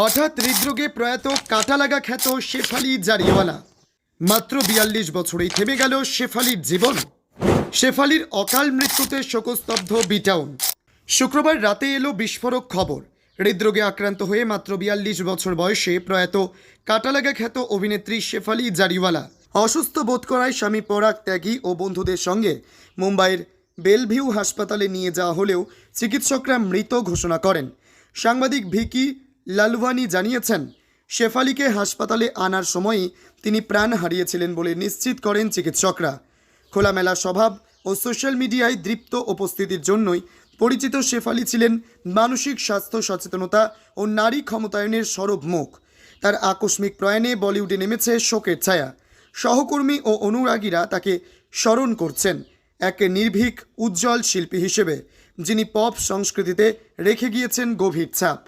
হঠাৎ হৃদরোগে প্রয়াত কাটালাগা খ্যাত শেফালি জারিওয়ালা। মাত্র বিয়াল্লিশ বছরেই থেমে গেল শেফালির জীবন। শেফালির অকাল মৃত্যুতে শোকস্তব্ধ বিটাউন। শুক্রবার রাতে এলো বিস্ফোরক খবর। হৃদরোগে আক্রান্ত হয়ে মাত্র বিয়াল্লিশ বছর বয়সে প্রয়াত কাটালাগা খ্যাত অভিনেত্রী শেফালি জারিওয়ালা অসুস্থ বোধ করায় স্বামী পরাগ ত্যাগী ও বন্ধুদের সঙ্গে মুম্বাইয়ের বেলভিউ হাসপাতালে নিয়ে যাওয়া হলেও চিকিৎসকরা মৃত ঘোষণা করেন। সাংবাদিক ভিকি লালভানি জানিয়েছেন, শেফালিকে হাসপাতালে আনার সময়ই তিনি প্রাণ হারিয়েছিলেন বলে নিশ্চিত করেন চিকিৎসকরা। খোলামেলা স্বভাব ও সোশ্যাল মিডিয়ায় দৃপ্ত উপস্থিতির জন্যই পরিচিত শেফালি ছিলেন মানসিক স্বাস্থ্য সচেতনতা ও নারী ক্ষমতায়নের সরব মুখ। তার আকস্মিক প্রয়াণে বলিউডে নেমেছে শোকের ছায়া। সহকর্মী ও অনুরাগীরা তাকে স্মরণ করছেন এক নির্ভীক, উজ্জ্বল শিল্পী হিসেবে, যিনি পপ সংস্কৃতিতে রেখে গিয়েছেন গভীর ছাপ।